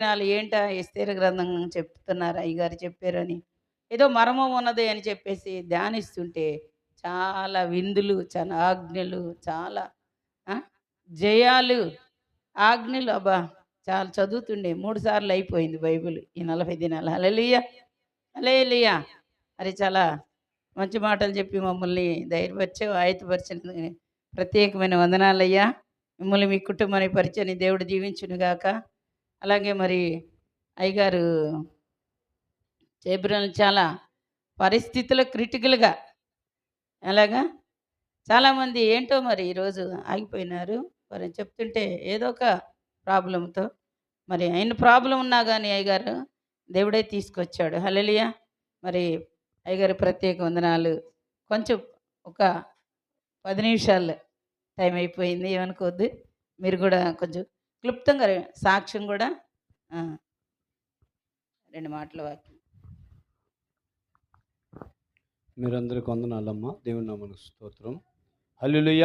దినాలు ఏంటా ఎస్తేరు గ్రంథం చెప్తున్నారు అయ్యగారు చెప్పారని. ఏదో మర్మం ఉన్నది అని చెప్పేసి ధ్యానిస్తుంటే చాలా విందులు చాలా ఆజ్ఞలు చాలా జయాలు ఆజ్ఞలు. అబ్బా చాలా చదువుతుండే. మూడు సార్లు అయిపోయింది బైబిల్ ఈ నలభై దినాలు. హలలియ హలేలియ అరే చాలా మంచి మాటలు చెప్పి మమ్మల్ని ధైర్యపరిచే ఆయతపరిచిన ప్రత్యేకమైన వందనాలయ్యా. మిమ్మల్ని మీ కుటుంబాన్ని పరిచయని దేవుడు దీవించునుగాక. అలాగే మరి అయ్యగారు చేబ్రోలు చాలా పరిస్థితులు క్రిటికల్గా. ఎలాగా? చాలామంది ఏంటో మరి ఈరోజు ఆగిపోయినారు. మరి చెప్తుంటే ఏదో ఒక ప్రాబ్లంతో మరి ఆయన ప్రాబ్లం ఉన్నా కానీ అయ్యగారు దేవుడే తీసుకొచ్చాడు. హలలియా మరి అయ్యగారు ప్రత్యేక వందనాలు. కొంచెం ఒక పది నిమిషాలు టైం అయిపోయింది. ఏమనుకోవద్దు. మీరు కూడా కొంచెం క్లుప్తంగా సాక్ష్యం కూడా. రెండు మాటల వాక్యం. మీరందరికీ వందనాలమ్మా. దేవుని నామనికి స్తోత్రం. హల్లెలూయా.